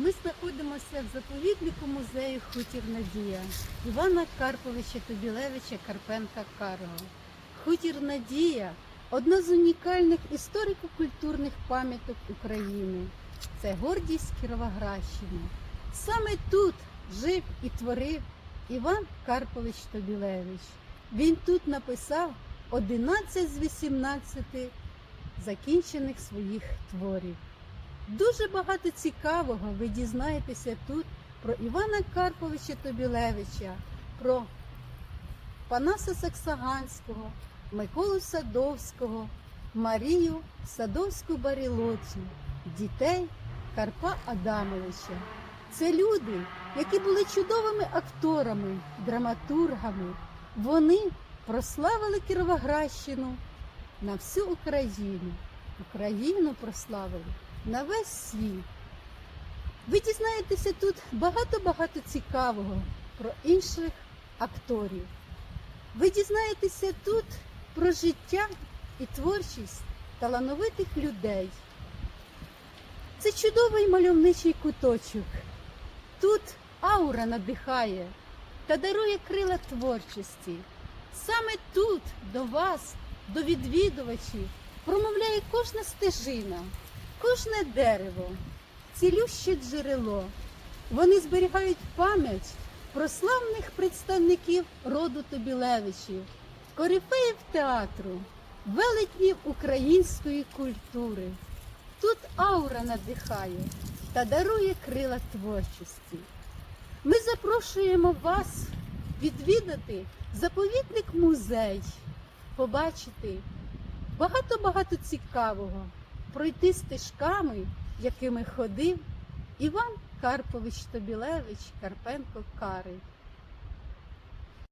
Ми знаходимося в заповіднику музею Хутір Надія Івана Карповича Тобілевича Карпенка Карого. Хутір Надія одна з унікальних історико-культурних пам'яток України. Це гордість Кіровоградщини. Саме тут жив і творив Іван Карпович Тобілевич. Він тут написав 11 з 18 закінчених своїх творів. Дуже багато цікавого ви дізнаєтеся тут про Івана Карповича Тобілевича, про Панаса Саксаганського, Миколу Садовського, Марію Садовську Барілоцю, дітей Карпа Адамовича. Це люди, які були чудовими акторами, драматургами. Вони прославили Кіровоградщину на всю Україну. Україну прославили на весь світ. Ви дізнаєтеся тут багато-багато цікавого про інших акторів. Ви дізнаєтеся тут про життя і творчість талановитих людей. Це чудовий мальовничий куточок. Тут аура надихає та дарує крила творчості. Саме тут до вас, до відвідувачів, промовляє кожна стежина, кожне дерево, цілюще джерело. Вони зберігають пам'ять про славних представників роду Тобілевичів, корифеїв театру, велетнів української культури. Тут аура надихає та дарує крила творчості. Ми запрошуємо вас відвідати заповідник музей, побачити багато-багато цікавого, пройти стежками, якими ходив Іван Карпович Тобілевич Карпенко Карий.